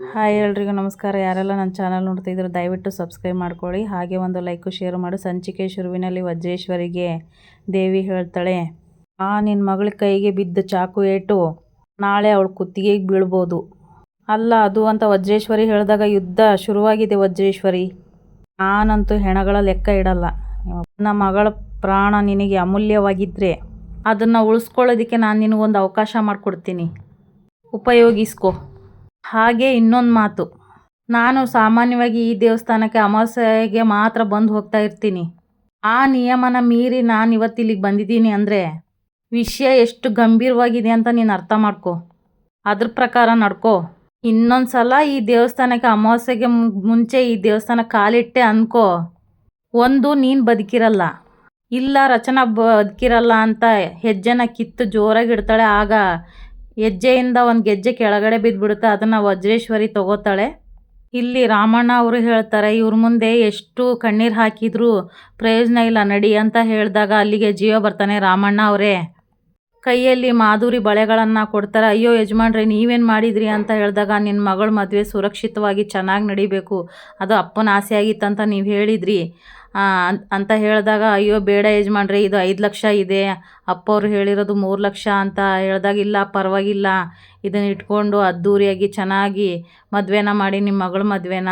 Hi ಎಲ್ರಿಗೂ ನಮಸ್ಕಾರ. ಯಾರೆಲ್ಲ ನನ್ನ ಚಾನಲ್ ನೋಡ್ತಿದ್ರು ದಯವಿಟ್ಟು ಸಬ್ಸ್ಕ್ರೈಬ್ ಮಾಡ್ಕೊಳ್ಳಿ. ಹಾಗೆ ಒಂದು ಲೈಕು, ಶೇರ್ ಮಾಡು. ಸಂಚಿಕೆ ಶುರುವಿನಲ್ಲಿ ವಜ್ರೇಶ್ವರಿಗೆ ದೇವಿ ಹೇಳ್ತಾಳೆ, ಆ ನಿನ್ನ ಮಗಳ ಕೈಗೆ ಬಿದ್ದ ಚಾಕು ಏಟು ನಾಳೆ ಅವಳು ಕುತ್ತಿಗೆಗೆ ಬೀಳ್ಬೋದು. ಅಲ್ಲ, ಅದು ಅಂತ ವಜ್ರೇಶ್ವರಿ ಹೇಳಿದಾಗ ಯುದ್ಧ ಶುರುವಾಗಿದೆ ವಜ್ರೇಶ್ವರಿ. ನಾನಂತೂ ಹೆಣಗಳ ಲೆಕ್ಕ ಇಡಲ್ಲ. ನನ್ನ ಮಗಳ ಪ್ರಾಣ ನಿನಗೆ ಅಮೂಲ್ಯವಾಗಿದ್ದರೆ ಅದನ್ನು ಉಳಿಸ್ಕೊಳ್ಳೋದಕ್ಕೆ ನಾನು ನಿನಗೊಂದು ಅವಕಾಶ ಮಾಡಿಕೊಡ್ತೀನಿ. ಉಪಯೋಗಿಸ್ಕೊ. ಹಾಗೆ ಇನ್ನೊಂದು ಮಾತು. ನಾನು ಸಾಮಾನ್ಯವಾಗಿ ಈ ದೇವಸ್ಥಾನಕ್ಕೆ ಅಮಾವಾಸ್ಯೆಗೆ ಮಾತ್ರ ಬಂದು ಹೋಗ್ತಾ ಇರ್ತೀನಿ. ಆ ನಿಯಮನ ಮೀರಿ ನಾನು ಇವತ್ತು ಇಲ್ಲಿಗೆ ಬಂದಿದ್ದೀನಿ ಅಂದರೆ ವಿಷಯ ಎಷ್ಟು ಗಂಭೀರವಾಗಿದೆ ಅಂತ ನೀನು ಅರ್ಥ ಮಾಡ್ಕೋ. ಅದ್ರ ಪ್ರಕಾರ ನಡ್ಕೋ. ಇನ್ನೊಂದು ಸಲ ಈ ದೇವಸ್ಥಾನಕ್ಕೆ ಅಮಾವಾಸ್ಯೆಗೆ ಮುಂಚೆ ಈ ದೇವಸ್ಥಾನ ಕಾಲಿಟ್ಟೆ ಅನ್ಕೋ. ಒಂದು, ನೀನು ಬದುಕಿರಲ್ಲ. ಇಲ್ಲ, ರಚನಾ ಬದುಕಿರಲ್ಲ ಅಂತ ಹೆಜ್ಜೆನ ಕಿತ್ತು ಜೋರಾಗಿ ಇಡ್ತಾಳೆ, ಆಗ ಹೆಜ್ಜೆಯಿಂದ ಒಂದು ಗೆಜ್ಜೆ ಕೆಳಗಡೆ ಬಿದ್ದುಬಿಡುತ್ತೆ ಅದನ್ನು ವಜ್ರೇಶ್ವರಿ ತಗೋತಾಳೆ. ಇಲ್ಲಿ ರಾಮಣ್ಣ ಅವರು ಹೇಳ್ತಾರೆ, ಇವ್ರ ಮುಂದೆ ಎಷ್ಟು ಕಣ್ಣೀರು ಹಾಕಿದರೂ ಪ್ರಯೋಜನ ಇಲ್ಲ, ನಡಿ ಅಂತ ಹೇಳಿದಾಗ ಅಲ್ಲಿಗೆ ಜೀವ ಬರ್ತಾನೆ ರಾಮಣ್ಣ ಅವರೇ. ಕೈಯಲ್ಲಿ ಮಾಧುರಿ ಬಳೆಗಳನ್ನು ಕೊಡ್ತಾರೆ, ಅಯ್ಯೋ ಯಜಮಾನ್ರೆ, ನೀವೇನು ಮಾಡಿದ್ರಿ ಅಂತ ಹೇಳಿದಾಗ ನಿನ್ನ ಮಗಳ ಮದುವೆ ಸುರಕ್ಷಿತವಾಗಿ ಚೆನ್ನಾಗಿ ನಡಿಬೇಕು. ಅದು ಅಪ್ಪನ ಆಸೆ ಆಗಿತ್ತಂತ ನೀವು ಹೇಳಿದ್ರಿ. ಅಂತ ಹೇಳಿದಾಗ, ಅಯ್ಯೋ, ಬೇಡ ಯಜಮಾನ್ರಿ, ಇದು ಐದು ಲಕ್ಷ ಇದೆ. ಅಪ್ಪವ್ರು ಹೇಳಿರೋದು ಮೂರು ಲಕ್ಷ ಅಂತ ಹೇಳಿದಾಗ, ಇಲ್ಲ, ಪರವಾಗಿಲ್ಲ. ಇದನ್ನ ಇಟ್ಕೊಂಡು ಅದ್ಧೂರಿಯಾಗಿ ಚೆನ್ನಾಗಿ ಮದುವೆನ ಮಾಡಿ ನಿಮ್ಮ ಮಗಳ ಮದುವೆನ.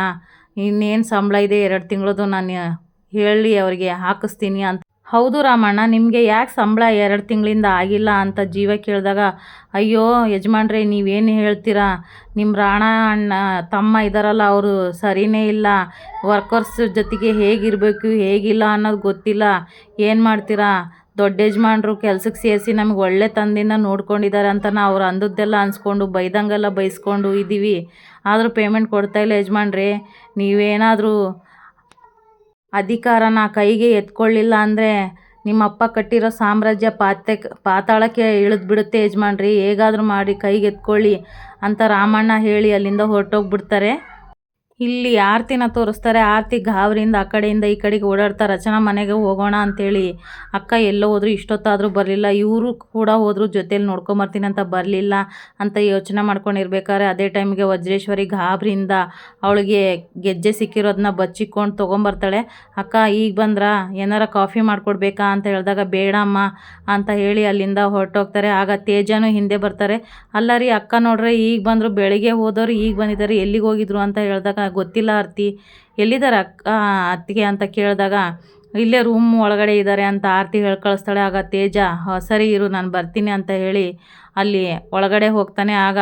ಇನ್ನೇನು ಸಂಬಳ ಇದೆ, ಎರಡು ತಿಂಗಳದು ನಾನು ಹೇಳಿ ಅವರಿಗೆ, ಹಾಕಿಸ್ತೀನಿ ಅಂತ ಹೌದು ರಾಮಣ್ಣ, ನಿಮಗೆ ಯಾಕೆ ಸಂಬಳ ಎರಡು ತಿಂಗಳಿಂದ ಆಗಿಲ್ಲ ಅಂತ ಜೀವ ಕೇಳಿದಾಗ, ಅಯ್ಯೋ ಯಜಮಾನ್ರೆ, ನೀವೇನು ಹೇಳ್ತೀರಾ? ನಿಮ್ಮ ರಾಣ ಅಣ್ಣ, ತಮ್ಮ ಇದ್ದಾರಲ್ಲ ಅವರು ಸರಿಯೇ ಇಲ್ಲ. ವರ್ಕರ್ಸ್ ಜೊತೆಗೆ ಹೇಗಿರಬೇಕು, ಹೇಗಿಲ್ಲ ಅನ್ನೋದು ಗೊತ್ತಿಲ್ಲ. ಏನು ಮಾಡ್ತೀರಾ? ದೊಡ್ಡ ಯಜಮಾನ್ರು ಕೆಲಸಕ್ಕೆ ಸೇರಿಸಿ ನಮಗೆ ಒಳ್ಳೆ ತಂದಿನ ನೋಡ್ಕೊಂಡಿದ್ದಾರೆ ಅಂತ ನಾವು ಅವ್ರು ಅಂದದ್ದೆಲ್ಲ ಅನ್ಸ್ಕೊಂಡು ಬೈದಂಗೆಲ್ಲ ಬೈಸ್ಕೊಂಡು ಇದ್ದೀವಿ ಆದರೂ ಪೇಮೆಂಟ್ ಕೊಡ್ತಾ ಇಲ್ಲ ಯಜಮಾನ್ರೆ. ನೀವೇನಾದರೂ ಅಧಿಕಾರನ ಕೈಗೆ ಎತ್ಕೊಳ್ಳಿಲ್ಲ ಅಂದರೆ ನಿಮ್ಮಪ್ಪ ಕಟ್ಟಿರೋ ಸಾಮ್ರಾಜ್ಯ ಪಾತೆ, ಪಾತಾಳಕ್ಕೆ ಇಳಿದ್ಬಿಡುತ್ತೆ ಯಜಮಾನ್ರಿ. ಹೇಗಾದರೂ ಮಾಡಿ ಕೈಗೆ ಎತ್ಕೊಳ್ಳಿ ಅಂತ ರಾಮಣ್ಣ ಹೇಳಿ ಅಲ್ಲಿಂದ ಹೊರಟೋಗ್ಬಿಡ್ತಾರೆ. ಇಲ್ಲಿ ಆರತಿನ ತೋರಿಸ್ತಾರೆ. ಆರತಿ ಗಾವರಿಂದ ಆ ಕಡೆಯಿಂದ ಈ ಕಡೆಗೆ ಓಡಾಡ್ತಾ, ರಚನಾ, ಮನೆಗೆ ಹೋಗೋಣ ಅಂತೇಳಿ. ಅಕ್ಕ, ಎಲ್ಲೋ ಹೋದ್ರು ಇಷ್ಟೊತ್ತಾದರೂ ಬರಲಿಲ್ಲ. ಇವರು ಕೂಡ ಹೋದ್ರು ಜೊತೇಲಿ ನೋಡ್ಕೊಂಬರ್ತೀನಿ ಅಂತ ಬರಲಿಲ್ಲ ಅಂತ ಯೋಚನೆ ಮಾಡ್ಕೊಂಡಿರ್ಬೇಕಾದ್ರೆ, ಅದೇ ಟೈಮ್ಗೆ ವಜ್ರೇಶ್ವರಿ ಗಾಬರಿಯಿಂದ ಅವಳಿಗೆ ಗೆಜ್ಜೆ ಸಿಕ್ಕಿರೋದನ್ನ ಬಚ್ಚಿಕೊಂಡು ತೊಗೊಂಬರ್ತಾಳೆ. ಅಕ್ಕ, ಈಗ ಬಂದ್ರ? ಏನಾರ ಕಾಫಿ ಮಾಡಿಕೊಡ್ಬೇಕಾ? ಅಂತ ಹೇಳಿದಾಗ ಬೇಡಮ್ಮ ಅಂತ ಹೇಳಿ ಅಲ್ಲಿಂದ ಹೊರಟೋಗ್ತಾರೆ. ಆಗ ತೇಜನೂ ಹಿಂದೆ ಬರ್ತಾರೆ. ಅಲ್ಲ ರೀ, ಅಕ್ಕ ನೋಡ್ರೆ, ಈಗ ಬಂದರು, ಬೆಳಿಗ್ಗೆ ಹೋದವರು ಈಗ ಬಂದಿದ್ದಾರೆ. ಎಲ್ಲಿಗೆ ಹೋಗಿದ್ರು? ಅಂತ ಹೇಳಿದಾಗ ಗೊತ್ತಿಲ್ಲ ಆರತಿ. ಎಲ್ಲಿದ್ದಾರೆ ಅಕ್ಕ ಅತ್ತಿಗೆ ಅಂತ ಕೇಳಿದಾಗ, ಇಲ್ಲೇ ರೂಮ್ ಒಳಗಡೆ ಇದ್ದಾರೆ ಅಂತ ಆರತಿ ಹೇಳಿ, ಕಳಿಸ್ತಾಳೆ. ಆಗ ತೇಜ ಸರಿ ಇರು, ನಾನು ಬರ್ತೀನಿ ಅಂತ ಹೇಳಿ ಅಲ್ಲಿ ಒಳಗಡೆ ಹೋಗ್ತಾನೆ. ಆಗ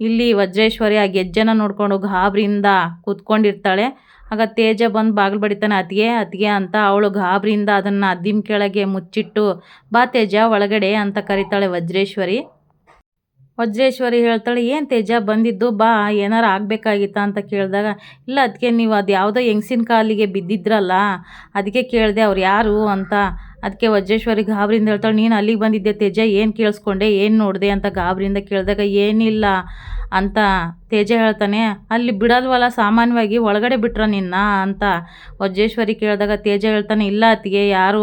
ಇಲ್ಲಿ ವಜ್ರೇಶ್ವರಿ ಆ ಗೆಜ್ಜೆನ ನೋಡಿಕೊಂಡು ಗಾಬರಿಯಿಂದ ಕೂತ್ಕೊಂಡಿರ್ತಾಳೆ. ಆಗ ತೇಜ ಬಂದು ಬಾಗಿಲು ಬಡಿತಾನೆ, ಅತ್ತಿಗೆ ಅತ್ತಿಗೆ ಅಂತ ಅವಳು ಗಾಬರಿಯಿಂದ ಅದನ್ನು ದಿಮ್ ಕೆಳಗೆ ಮುಚ್ಚಿಟ್ಟು, ಬಾ ತೇಜ, ಒಳಗಡೆ ಅಂತ ಕರೀತಾಳೆ ವಜ್ರೇಶ್ವರಿ. ವಜ್ರೇಶ್ವರಿ ಹೇಳ್ತಾಳೆ, ಏನು ತೇಜ, ಬಂದಿದ್ದು ಬಾ, ಏನಾರು ಆಗಬೇಕಾಗಿತ್ತ? ಅಂತ ಕೇಳಿದಾಗ, ಇಲ್ಲ ಅದಕ್ಕೆ ನೀವು ಅದು ಯಾವುದೋ ಹೆಂಗ್ಸಿನ ಕಾಲಿಗೆ ಬಿದ್ದಿದ್ರಲ್ಲ ಅದಕ್ಕೆ ಕೇಳಿದೆ ಅವ್ರು ಯಾರು ಅಂತ. ಅದಕ್ಕೆ ವಜ್ರೇಶ್ವರಿ ಗಾಬರಿಯಿಂದ ಹೇಳ್ತಾಳೆ, ನೀನು ಅಲ್ಲಿಗೆ ಬಂದಿದ್ದೆ ತೇಜ, ಏನು ಕೇಳಿಸ್ಕೊಂಡೆ, ಏನು ನೋಡಿದೆ? ಅಂತ ಗಾಬರಿಯಿಂದ ಕೇಳಿದಾಗ, ಏನಿಲ್ಲ ಅಂತ ತೇಜ ಹೇಳ್ತಾನೆ. ಅಲ್ಲಿ ಬಿಡಲ್ವಲ್ಲ ಸಾಮಾನ್ಯವಾಗಿ ಒಳಗಡೆ ಬಿಟ್ರ ನಿನ್ನ ಅಂತ ವಜ್ರೇಶ್ವರಿ ಕೇಳಿದಾಗ ತೇಜ ಹೇಳ್ತಾನೆ, ಇಲ್ಲ ಅತ್ತಿಗೆ, ಯಾರು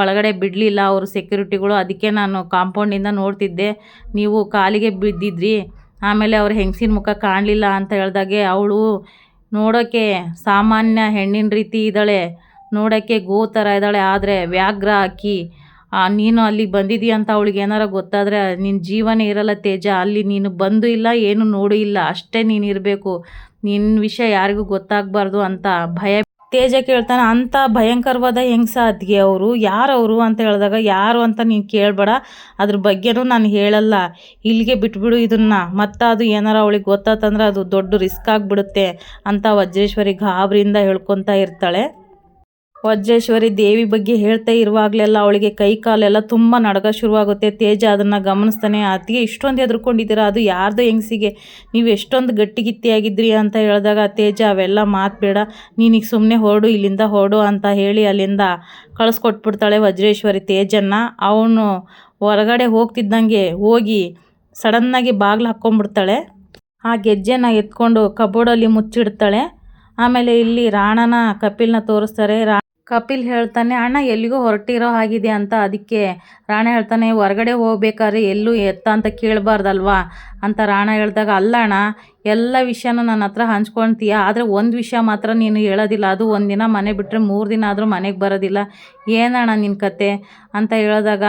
ಒಳಗಡೆ ಬಿಡಲಿಲ್ಲ, ಅವರು ಸೆಕ್ಯೂರಿಟಿಗಳು ಅದಕ್ಕೆ ನಾನು ಕಾಂಪೌಂಡಿಂದ ನೋಡ್ತಿದ್ದೆ, ನೀವು ಕಾಲಿಗೆ ಬಿದ್ದಿದ್ರಿ, ಆಮೇಲೆ ಅವ್ರ ಹೆಂಗಸಿನ ಮುಖ ಕಾಣಲಿಲ್ಲ ಅಂತ ಹೇಳಿದಾಗೆ ಅವಳು ನೋಡೋಕ್ಕೆ ಸಾಮಾನ್ಯ ಹೆಣ್ಣಿನ ರೀತಿ ಇದ್ದಾಳೆ ನೋಡೋಕ್ಕೆ ಗೋ ಥರ ಇದ್ದಾಳೆ, ಆದರೆ ವ್ಯಾಘ್ರ ಹಾಕಿ ನೀನು ಅಲ್ಲಿಗೆ ಬಂದಿದ್ದೀಯ ಅಂತ ಅವಳಿಗೆ ಏನಾರ ಗೊತ್ತಾದರೆ ನಿನ್ನ ಜೀವನೇ ಇರಲ್ಲ ತೇಜ, ಅಲ್ಲಿ ನೀನು ಬಂದು ಇಲ್ಲ, ಏನು ನೋಡು ಇಲ್ಲ, ಅಷ್ಟೇ ನೀನು ಇರಬೇಕು. ನಿನ್ನ ವಿಷಯ ಯಾರಿಗೂ ಗೊತ್ತಾಗಬಾರ್ದು ಅಂತ ಭಯ. ತೇಜ ಕೇಳ್ತಾನೆ, ಅಂಥ ಭಯಂಕರವಾದ ಹೆಂಗಸ ಅದ್ಗೆ ಅವರು? ಯಾರವರು ಅಂತ ಹೇಳಿದಾಗ, ಯಾರು ಅಂತ ನೀನು ಕೇಳಬೇಡ, ಅದ್ರ ಬಗ್ಗೆನೂ ನಾನು ಹೇಳಲ್ಲ. ಇಲ್ಲಿಗೆ ಬಿಟ್ಬಿಡು ಇದನ್ನು. ಮತ್ತು ಅದು ಏನಾರ ಅವಳಿಗೆ ಗೊತ್ತಾತಂದ್ರೆ ಅದು ದೊಡ್ಡ ರಿಸ್ಕ್ ಆಗಿಬಿಡುತ್ತೆ, ಅಂತ ವಜ್ರೇಶ್ವರಿ ಗಾಬರಿಯಿಂದ ಹೇಳ್ಕೊತಾ ಇರ್ತಾಳೆ. ವಜ್ರೇಶ್ವರಿ ದೇವಿ ಬಗ್ಗೆ ಹೇಳ್ತಾ ಇರುವಾಗಲೆಲ್ಲ ಅವಳಿಗೆ ಕೈ ಕಾಲೆಲ್ಲ ತುಂಬ ನಡಗ ಶುರುವಾಗುತ್ತೆ. ತೇಜ ಅದನ್ನು ಗಮನಿಸ್ತಾನೆ ಅತಿಗೆ ಇಷ್ಟೊಂದು ಹೆದರ್ಕೊಂಡಿದ್ದೀರಾ? ಅದು ಯಾರ್ದು ಹೆಂಗಸಿಗೆ? ನೀವು ಎಷ್ಟೊಂದು ಗಟ್ಟಿಗಿತ್ತಿಯಾಗಿದ್ರಿ ಅಂತ ಹೇಳಿದಾಗ, ತೇಜ, ಅವೆಲ್ಲ ಮಾತು ಬೇಡ. ನೀನಿಗೆ ಸುಮ್ಮನೆ ಹೊರಡು ಇಲ್ಲಿಂದ ಹೊರಡು ಅಂತ ಹೇಳಿ ಅಲ್ಲಿಂದ ಕಳಿಸ್ಕೊಟ್ಬಿಡ್ತಾಳೆ ವಜ್ರೇಶ್ವರಿ ತೇಜನ್ನು. ಅವನು ಹೊರಗಡೆ ಹೋಗ್ತಿದ್ದಂಗೆ ಹೋಗಿ ಸಡನ್ನಾಗಿ ಬಾಗಿಲು ಹಾಕ್ಕೊಂಡ್ಬಿಡ್ತಾಳೆ. ಆ ಗೆಜ್ಜೆನ ಎತ್ಕೊಂಡು ಕಬೋರ್ಡಲ್ಲಿ ಮುಚ್ಚಿಡ್ತಾಳೆ. ಆಮೇಲೆ ಇಲ್ಲಿ ರಾಣನ ಕಪಿಲ್ನ ತೋರಿಸ್ತಾರೆ. ರಾ ಕಪಿಲ್ ಹೇಳ್ತಾನೆ, ಅಣ್ಣ, ಎಲ್ಲಿಗೋ ಹೊರಟಿರೋ ಆಗಿದೆ ಅಂತ. ಅದಕ್ಕೆ ರಾಣ ಹೇಳ್ತಾನೆ, ಹೊರಗಡೆ ಹೋಗ್ಬೇಕಾದ್ರೆ ಎಲ್ಲೂ ಎತ್ತ ಅಂತ ಕೇಳಬಾರ್ದಲ್ವಾ? ಅಂತ ರಾಣ ಹೇಳಿದಾಗ, ಅಲ್ಲ ಅಣ್ಣ ಎಲ್ಲ ವಿಷಯನ ನನ್ನ ಹತ್ರ ಹಂಚ್ಕೊಳ್ತೀಯ ಆದರೆ ಒಂದು ವಿಷಯ ಮಾತ್ರ ನೀನು ಹೇಳೋದಿಲ್ಲ. ಅದು ಒಂದಿನ ಮನೆ ಬಿಟ್ಟರೆ ಮೂರು ದಿನ ಆದರೂ ಮನೆಗೆ ಬರೋದಿಲ್ಲ. ಏನಣ್ಣ ನಿನ್ನ ಕತೆ? ಅಂತ ಹೇಳಿದಾಗ,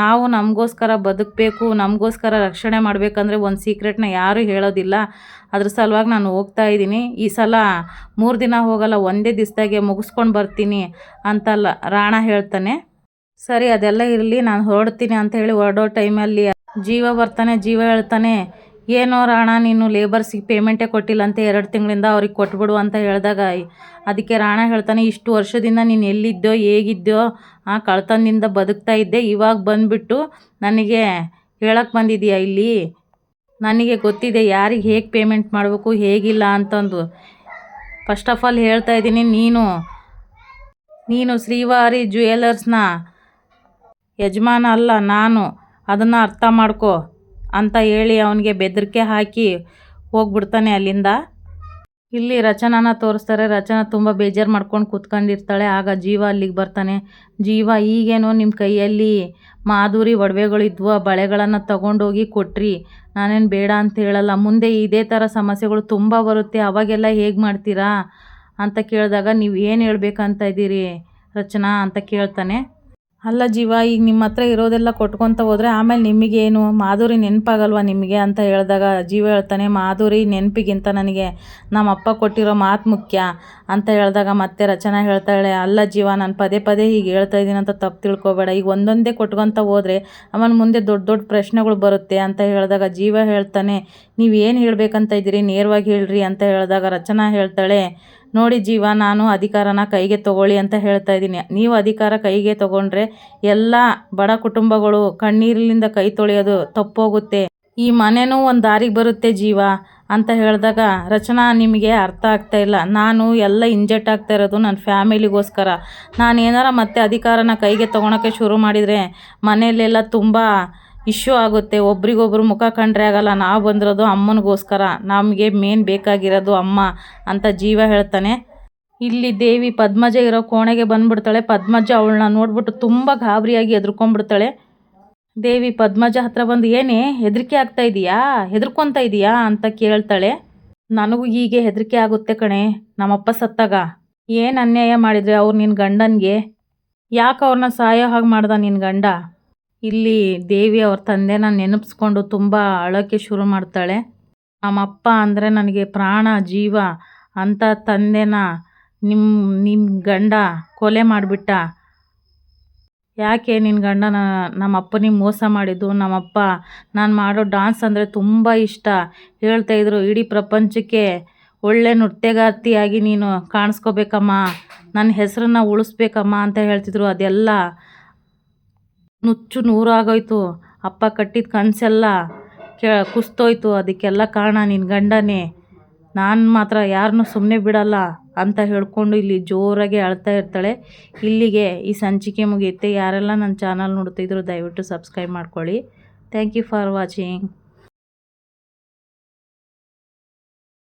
ನಾವು ನಮಗೋಸ್ಕರ ಬದುಕಬೇಕು, ನಮಗೋಸ್ಕರ ರಕ್ಷಣೆ ಮಾಡಬೇಕಂದ್ರೆ ಒಂದು ಸೀಕ್ರೆಟ್ನ ಯಾರೂ ಹೇಳೋದಿಲ್ಲ. ಅದ್ರ ಸಲುವಾಗಿ ನಾನು ಹೋಗ್ತಾ ಇದ್ದೀನಿ. ಈ ಸಲ ಮೂರು ದಿನ ಹೋಗಲ್ಲ, ಒಂದೇ ದಿವಸದಾಗೆ ಮುಗಿಸ್ಕೊಂಡು ಬರ್ತೀನಿ ಅಂತಲ್ಲ ರಾಣ ಹೇಳ್ತಾನೆ. ಸರಿ, ಅದೆಲ್ಲ ಇರಲಿ, ನಾನು ಹೊರಡ್ತೀನಿ ಅಂತ ಹೇಳಿ ಹೊರಡೋ ಟೈಮಲ್ಲಿ ಜೀವ ಬರ್ತಾನೆ, ಜೀವ ಹೇಳ್ತಾನೆ. ಏನೋ ರಾಣ, ನೀನು ಲೇಬರ್ಸಿಗೆ ಪೇಮೆಂಟೇ ಕೊಟ್ಟಿಲ್ಲ ಅಂತ ಎರಡು ತಿಂಗಳಿಂದ ಅವ್ರಿಗೆ ಕೊಟ್ಬಿಡು ಅಂತ ಹೇಳಿದಾಗ, ಅದಕ್ಕೆ ರಾಣ ಹೇಳ್ತಾನೆ, ಇಷ್ಟು ವರ್ಷದಿಂದ ನೀನು ಎಲ್ಲಿದ್ದೋ ಹೇಗಿದ್ದೋ ಆ ಕಳ್ತನದಿಂದ ಬದುಕ್ತಾ ಇದ್ದೆ, ಇವಾಗ ಬಂದುಬಿಟ್ಟು ನನಗೆ ಹೇಳಕ್ಕೆ ಬಂದಿದೀಯ ಇಲ್ಲಿ? ನನಗೆ ಗೊತ್ತಿದೆ, ಯಾರಿಗೆ ಹೇಗೆ ಪೇಮೆಂಟ್ ಮಾಡಬೇಕು, ಹೇಗಿಲ್ಲ ಅಂತಂದು. ಫಸ್ಟ್ ಆಫ್ ಆಲ್ ಹೇಳ್ತಾ ಇದ್ದೀನಿ, ನೀನು ನೀನು ಶ್ರೀವಾರಿ ಜ್ಯುವೆಲರ್ಸ್ನ ಯಜಮಾನ ಅಲ್ಲ, ನಾನು, ಅದನ್ನು ಅರ್ಥ ಮಾಡ್ಕೊ. ಅಂತ ಹೇಳಿ ಅವನಿಗೆ ಬೆದರಿಕೆ ಹಾಕಿ ಹೋಗ್ಬಿಡ್ತಾನೆ ಅಲ್ಲಿಂದ. ಇಲ್ಲಿ ರಚನಾನ ತೋರಿಸ್ತಾರೆ. ರಚನಾ ತುಂಬ ಬೇಜಾರು ಮಾಡ್ಕೊಂಡು ಕೂತ್ಕೊಂಡಿರ್ತಾಳೆ. ಆಗ ಜೀವ ಅಲ್ಲಿಗೆ ಬರ್ತಾನೆ. ಜೀವ ಈಗೇನೋ ನಿಮ್ಮ ಕೈಯಲ್ಲಿ ಮಾಧುರಿ ಒಡವೆಗಳಿದ್ವು. ಬಳೆಗಳನ್ನು ತಗೊಂಡೋಗಿ ಕೊಟ್ರಿ. ನಾನೇನು ಬೇಡ ಅಂತ ಹೇಳಲ್ಲ. ಮುಂದೆ ಇದೇ ಥರ ಸಮಸ್ಯೆಗಳು ತುಂಬ ಬರುತ್ತೆ. ಅವಾಗೆಲ್ಲ ಹೇಗೆ ಮಾಡ್ತೀರಾ? ಅಂತ ಕೇಳಿದಾಗ, ನೀವು ಏನು ಹೇಳ್ಬೇಕಂತ ಇದ್ದೀರಿ ರಚನಾ ಅಂತ ಕೇಳ್ತಾನೆ. ಅಲ್ಲ ಜೀವ, ಈಗ ನಿಮ್ಮ ಹತ್ರ ಇರೋದೆಲ್ಲ ಕೊಟ್ಕೊತ ಹೋದರೆ ಆಮೇಲೆ ನಿಮಗೇನು? ಮಾಧುರಿ ನೆನಪಾಗಲ್ವಾ ನಿಮಗೆ ಅಂತ ಹೇಳಿದಾಗ ಜೀವ ಹೇಳ್ತಾನೆ, ಮಾಧುರಿ, ನೆನಪಿಗಿಂತ ನನಗೆ ನಮ್ಮ ಅಪ್ಪ ಕೊಟ್ಟಿರೋ ಮಾತು ಮುಖ್ಯ ಅಂತ ಹೇಳಿದಾಗ ಮತ್ತೆ ರಚನಾ ಹೇಳ್ತಾಳೆ, ಅಲ್ಲ ಜೀವ, ನಾನು ಪದೇ ಪದೇ ಹೀಗೆ ಹೇಳ್ತಾ ಇದ್ದೀನಿ ಅಂತ ತಪ್ಪು ತಿಳ್ಕೊಬೇಡ. ಈಗ ಒಂದೊಂದೇ ಕೊಟ್ಕೊತ ಹೋದರೆ ಆಮೇಲೆ ಮುಂದೆ ದೊಡ್ಡ ದೊಡ್ಡ ಪ್ರಶ್ನೆಗಳು ಬರುತ್ತೆ ಅಂತ ಹೇಳಿದಾಗ ಜೀವ ಹೇಳ್ತಾನೆ, ನೀವು ಏನು ಹೇಳಬೇಕಂತ ಇದ್ದೀರಿ? ನೇರವಾಗಿ ಹೇಳ್ರಿ ಅಂತ ಹೇಳಿದಾಗ ರಚನಾ ಹೇಳ್ತಾಳೆ ನೋಡಿ ಜೀವ, ನಾನು ಅಧಿಕಾರನ ಕೈಗೆ ತಗೊಳ್ಳಿ ಅಂತ ಹೇಳ್ತಾ ಇದ್ದೀನಿ. ನೀವು ಅಧಿಕಾರ ಕೈಗೆ ತಗೊಂಡ್ರೆ ಎಲ್ಲ ಬಡ ಕುಟುಂಬಗಳು ಕಣ್ಣೀರಿನಿಂದ ಕೈ ತೊಳೆಯೋದು ತಪ್ಪೋಗುತ್ತೆ. ಈ ಮನೆನೂ ಒಂದು ದಾರಿಗೆ ಬರುತ್ತೆ ಜೀವ ಅಂತ ಹೇಳಿದಾಗ ರಚನಾ ನಿಮಗೆ ಅರ್ಥ ಆಗ್ತಾ ಇಲ್ಲ. ನಾನು ಎಲ್ಲ ಇಂಜೆಕ್ಟ್ ಆಗ್ತಾ ಇರೋದು ನನ್ನ ಫ್ಯಾಮಿಲಿಗೋಸ್ಕರ. ನಾನು ಏನಾರ ಮತ್ತೆ ಅಧಿಕಾರನ ಕೈಗೆ ತೊಗೊಳಕ್ಕೆ ಶುರು ಮಾಡಿದರೆ ಮನೆಯಲ್ಲೆಲ್ಲ ತುಂಬ ಇಶ್ಯೂ ಆಗುತ್ತೆ. ಒಬ್ರಿಗೊಬ್ರು ಮುಖ ಕಂಡ್ರೆ ಆಗಲ್ಲ. ನಾವು ಬಂದಿರೋದು ಅಮ್ಮನಿಗೋಸ್ಕರ. ನಮಗೆ ಮೇನ್ ಬೇಕಾಗಿರೋದು ಅಮ್ಮ ಅಂತ ಜೀವ ಹೇಳ್ತಾನೆ. ಇಲ್ಲಿ ದೇವಿ ಪದ್ಮಜ ಇರೋ ಕೋಣೆಗೆ ಬಂದ್ಬಿಡ್ತಾಳೆ. ಪದ್ಮಜ ಅವಳನ್ನ ನೋಡ್ಬಿಟ್ಟು ತುಂಬ ಗಾಬರಿಯಾಗಿ ಎದ್ರುಕೊಂಡ್ಬಿಡ್ತಾಳೆ. ದೇವಿ, ಪದ್ಮಜ ಹತ್ರ ಬಂದು, ಏನೇ, ಹೆದರಿಕೆ ಆಗ್ತಾ ಇದೆಯಾ? ಹೆದರ್ಕೊತ ಇದೆಯಾ? ಅಂತ ಕೇಳ್ತಾಳೆ. ನನಗೂ ಹೀಗೆ ಹೆದರಿಕೆ ಆಗುತ್ತೆ ಕಣೆ. ನಮ್ಮಪ್ಪ ಸತ್ತಾಗ. ಏನು ಅನ್ಯಾಯ ಮಾಡಿದರೆ ಅವ್ರು ನಿನ್ನ ಗಂಡನಿಗೆ? ಯಾಕೆ ಅವ್ರನ್ನ ಸಾಯೋ ಹಾಗೆ ಮಾಡ್ದ ನಿನ್ನ ಗಂಡ? ಇಲ್ಲಿ ದೇವಿ ಅವ್ರ ತಂದೆನ ನೆನಪಿಸ್ಕೊಂಡು ತುಂಬ ಅಳೋಕ್ಕೆ ಶುರು ಮಾಡ್ತಾಳೆ. ನಮ್ಮಪ್ಪ ಅಂದರೆ ನನಗೆ ಪ್ರಾಣ, ಜೀವ ಅಂತ ತಂದೆನ ನಿಮ್ಮ ನಿಮ್ಮ ಗಂಡ ಕೊಲೆ ಮಾಡಿಬಿಟ್ಟ. ಯಾಕೆ ನಿನ್ನ ಗಂಡ ನಮ್ಮ ಅಪ್ಪನಿಗೆ ಮೋಸ ಮಾಡಿದ್ದು? ನಮ್ಮಪ್ಪ ನಾನು ಮಾಡೋ ಡಾನ್ಸ್ ಅಂದರೆ ತುಂಬ ಇಷ್ಟ. ಹೇಳ್ತಾಯಿದ್ರು ಇಡೀ ಪ್ರಪಂಚಕ್ಕೆ ಒಳ್ಳೆ ನೃತ್ಯಗಾರ್ತಿಯಾಗಿ ನೀನು ಕಾಣಿಸ್ಕೋಬೇಕಮ್ಮ. ನನ್ನ ಹೆಸರನ್ನ ಉಳಿಸ್ಬೇಕಮ್ಮ ಅಂತ ಹೇಳ್ತಿದ್ರು ಅದೆಲ್ಲ ನುಚ್ಚು ನೂರಾಗೋಯ್ತು. ಅಪ್ಪ ಕಟ್ಟಿದ ಕನಸೆಲ್ಲ ಕೆ, ಕುಸ್ತೋಯ್ತು. ಅದಕ್ಕೆಲ್ಲ ಕಾರಣ ನಿನ್ನ ಗಂಡನೇ. ನಾನು ಮಾತ್ರ ಯಾರನ್ನೂ ಸುಮ್ಮನೆ ಬಿಡಲ್ಲ ಅಂತ ಹೇಳ್ಕೊಂಡು ಇಲ್ಲಿ ಜೋರಾಗಿ ಅಳ್ತಾ ಇರ್ತಾಳೆ. ಇಲ್ಲಿಗೆ ಈ ಸಂಚಿಕೆ ಮುಗಿಯುತ್ತೆ. ಯಾರೆಲ್ಲ ನನ್ನ ಚಾನಲ್ ನೋಡ್ತಿದ್ರು ದಯವಿಟ್ಟು ಸಬ್ಸ್ಕ್ರೈಬ್ ಮಾಡ್ಕೊಳ್ಳಿ. Thank you for watching.